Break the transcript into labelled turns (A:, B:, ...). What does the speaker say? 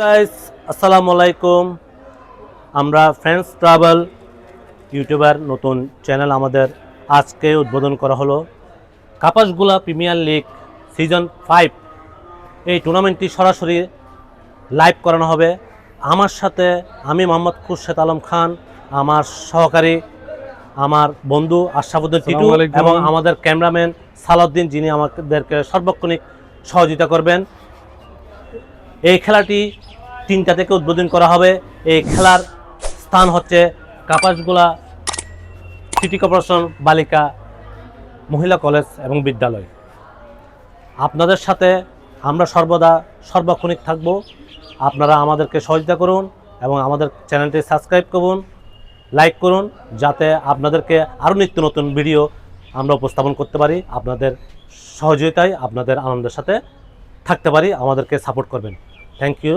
A: Guys আসসালামু আলাইকুম। আমরা ফ্রেন্ডস ট্রাভেল ইউটিউবার নতুন চ্যানেল আমাদের আজকে উদ্বোধন করা হলো। Kapasgula premier league season five এই টুর্নামেন্টটি সরাসরি লাইভ করানো হবে। আমার সাথে আমি মোহাম্মদ খুরশেদ আলম খান আমার সহকারী আমার বন্ধু আশরাফুদ্দিন টিটু এবং আমাদের ক্যামেরাম্যান সালাউদ্দিন যিনি আমাদেরকে সর্বক্ষণিক সহযোগিতা করবেন। এই খেলাটি তিনটা থেকে উদ্বোধন করা হবে। এই খেলার স্থান হচ্ছে কাপাসগুলা সিটি কর্পোরেশন, বালিকা, মহিলা কলেজ এবং বিদ্যালয়। আপনাদের সাথে আমরা সর্বদা সর্বক্ষণিক থাকব। আপনারা আমাদেরকে সহযোগিতা করুন এবং আমাদের চ্যানেলটি সাবস্ক্রাইব করুন, লাইক করুন, যাতে আপনাদেরকে আরও নিত্য নতুন ভিডিও আমরা উপস্থাপন করতে পারি। আপনাদের সহযোগিতায়, আপনাদের আনন্দের সাথে থাকতে পারি, আমাদেরকে সাপোর্ট করবেন। Thank you